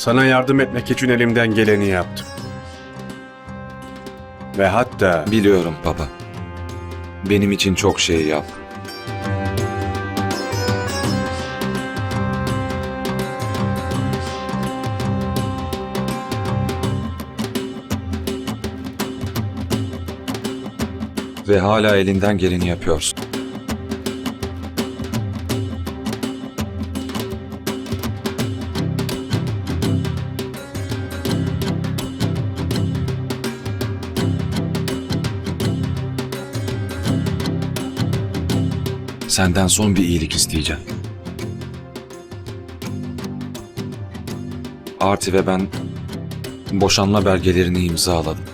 Sana yardım etmek için elimden geleni yaptım. Ve hatta Biliyorum baba. Benim için çok şey yap. Ve hala elinden geleni yapıyorsun. Senden son bir iyilik isteyeceğim. Arti ve ben boşanma belgelerini imzaladım.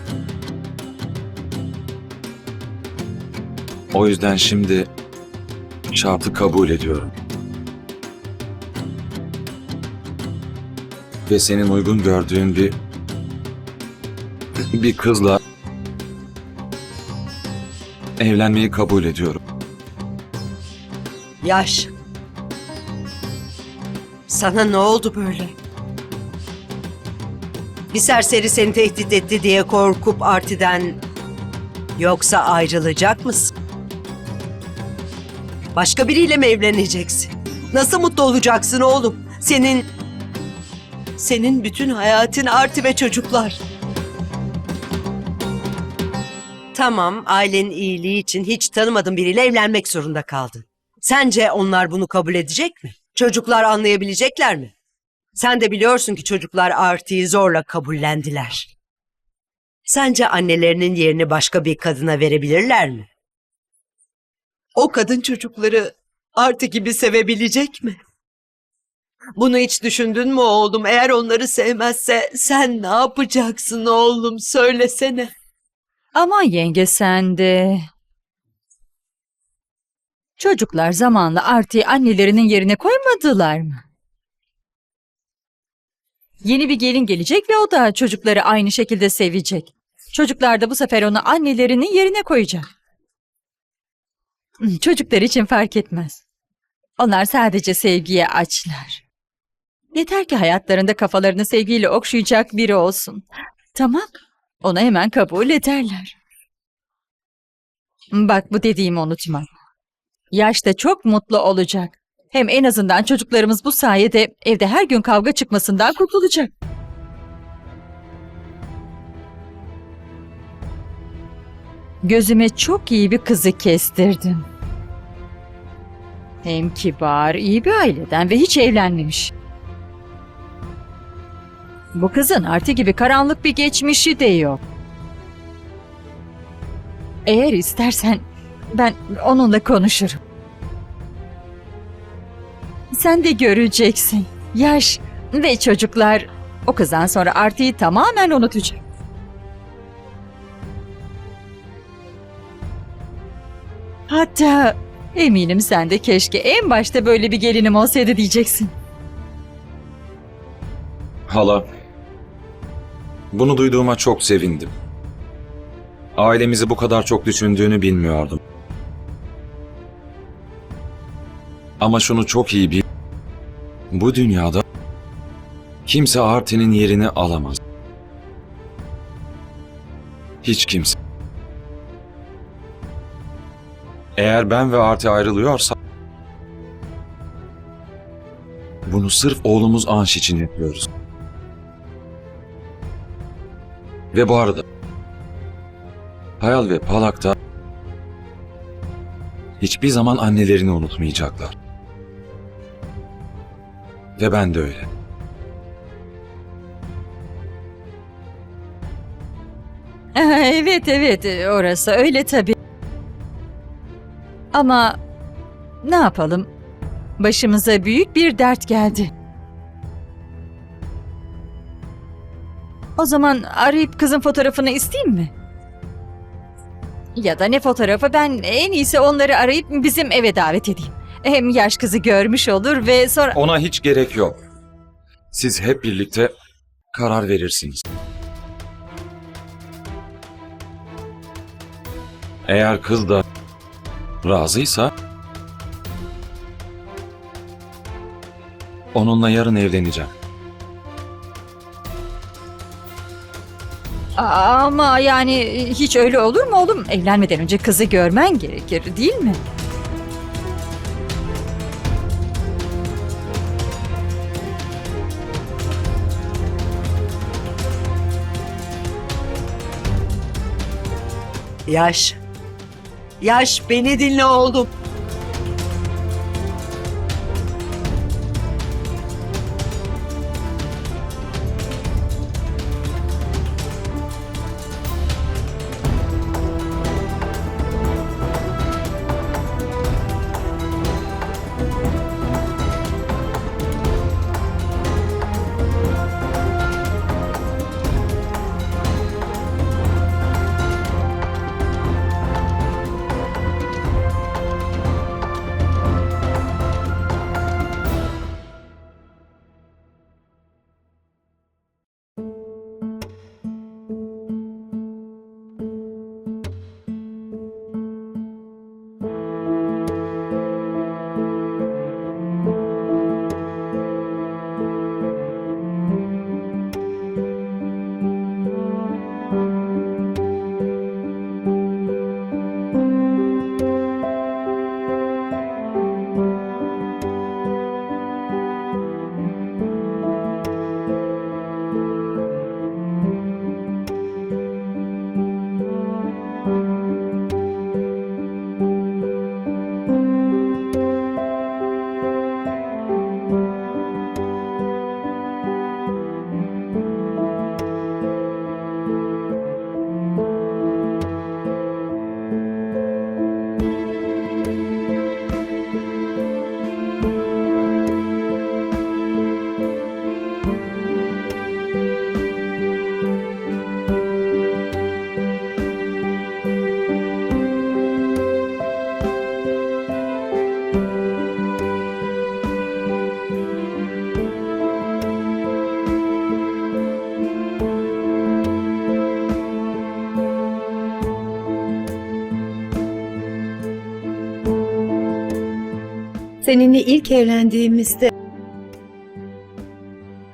O yüzden şimdi şartı kabul ediyorum. Ve senin uygun gördüğün bir bir kızla evlenmeyi kabul ediyorum. Yaş. Sana ne oldu böyle? Bir serseri seni tehdit etti diye korkup Arti'den yoksa ayrılacak mısın? Başka biriyle mi evleneceksin? Nasıl mutlu olacaksın oğlum? Senin senin bütün hayatın Arti ve çocuklar. Tamam, ailenin iyiliği için hiç tanımadığın biriyle evlenmek zorunda kaldın. Sence onlar bunu kabul edecek mi? Çocuklar anlayabilecekler mi? Sen de biliyorsun ki çocuklar Arti'yi zorla kabullendiler. Sence annelerinin yerini başka bir kadına verebilirler mi? O kadın çocukları Arti gibi sevebilecek mi? Bunu hiç düşündün mü oğlum? Eğer onları sevmezse sen ne yapacaksın oğlum? Söylesene. Aman yenge sen de. Çocuklar zamanla Arti'yi annelerinin yerine koymadılar mı? Yeni bir gelin gelecek ve o da çocukları aynı şekilde sevecek. Çocuklar da bu sefer onu annelerinin yerine koyacak. Hmm, Çocuklar için fark etmez. Onlar sadece sevgiye açlar. Yeter ki hayatlarında kafalarını sevgiyle okşayacak biri olsun. Tamam, onu hemen kabul ederler. Bak bu dediğimi unutma. Yaşta çok mutlu olacak. Hem en azından çocuklarımız bu sayede evde her gün kavga çıkmasından kurtulacak. Gözüme çok iyi bir kızı kestirdim. Hem kibar, iyi bir aileden ve hiç evlenmemiş. Bu kızın Arti gibi karanlık bir geçmişi de yok. Eğer istersen ben onunla konuşurum. Sen de göreceksin. Yaş ve çocuklar o kızdan sonra Arti'yi tamamen unutacak. Hatta eminim sen de keşke en başta böyle bir gelinim olsaydı diyeceksin. Hala, bunu duyduğuma çok sevindim. Ailemizi bu kadar çok düşündüğünü bilmiyordum. Ama şunu çok iyi bil. Bu dünyada kimse Artin'in yerini alamaz. Hiç kimse. Eğer ben ve Arti ayrılıyorsa bunu sırf oğlumuz Anş için yapıyoruz. Ve bu arada Hayal ve Palak da hiçbir zaman annelerini unutmayacaklar. Ve ben de öyle. Evet evet orası öyle tabii. Ama ne yapalım? Başımıza büyük bir dert geldi. O zaman arayıp kızın fotoğrafını isteyeyim mi? Ya da ne fotoğrafı ben en iyisi onları arayıp bizim eve davet edeyim. Hem yaş kızı görmüş olur ve sonra... Ona hiç gerek yok. Siz hep birlikte karar verirsiniz. Eğer kız da razıysa onunla yarın evleneceğim. Ama yani hiç öyle olur mu oğlum? Evlenmeden önce kızı görmen gerekir değil mi? Yaş. Yaş beni dinle oğlum. Seninle ilk evlendiğimizde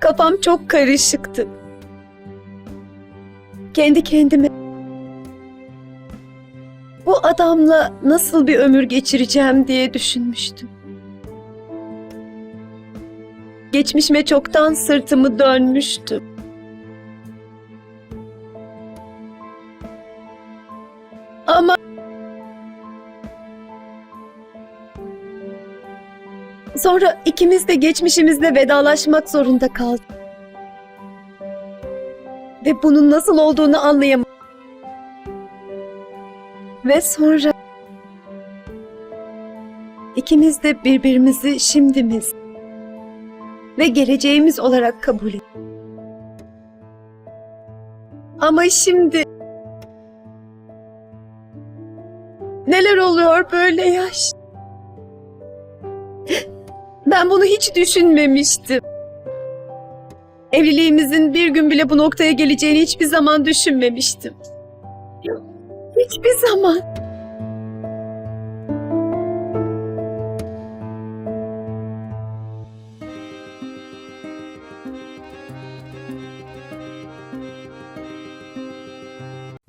kafam çok karışıktı. Kendi kendime bu adamla nasıl bir ömür geçireceğim diye düşünmüştüm. Geçmişime çoktan sırtımı dönmüştüm. Ama Sonra ikimiz de geçmişimizle vedalaşmak zorunda kaldık. Ve bunun nasıl olduğunu anlayamadım. Ve sonra ikimiz de birbirimizi şimdimiz ve geleceğimiz olarak kabul ettik. Ama şimdi neler oluyor böyle yaş? Ben bunu hiç düşünmemiştim. Evliliğimizin bir gün bile bu noktaya geleceğini hiçbir zaman düşünmemiştim. Hiçbir zaman.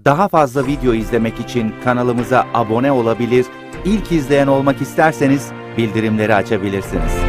Daha fazla video izlemek için kanalımıza abone olabilir, ilk izleyen olmak isterseniz bildirimleri açabilirsiniz.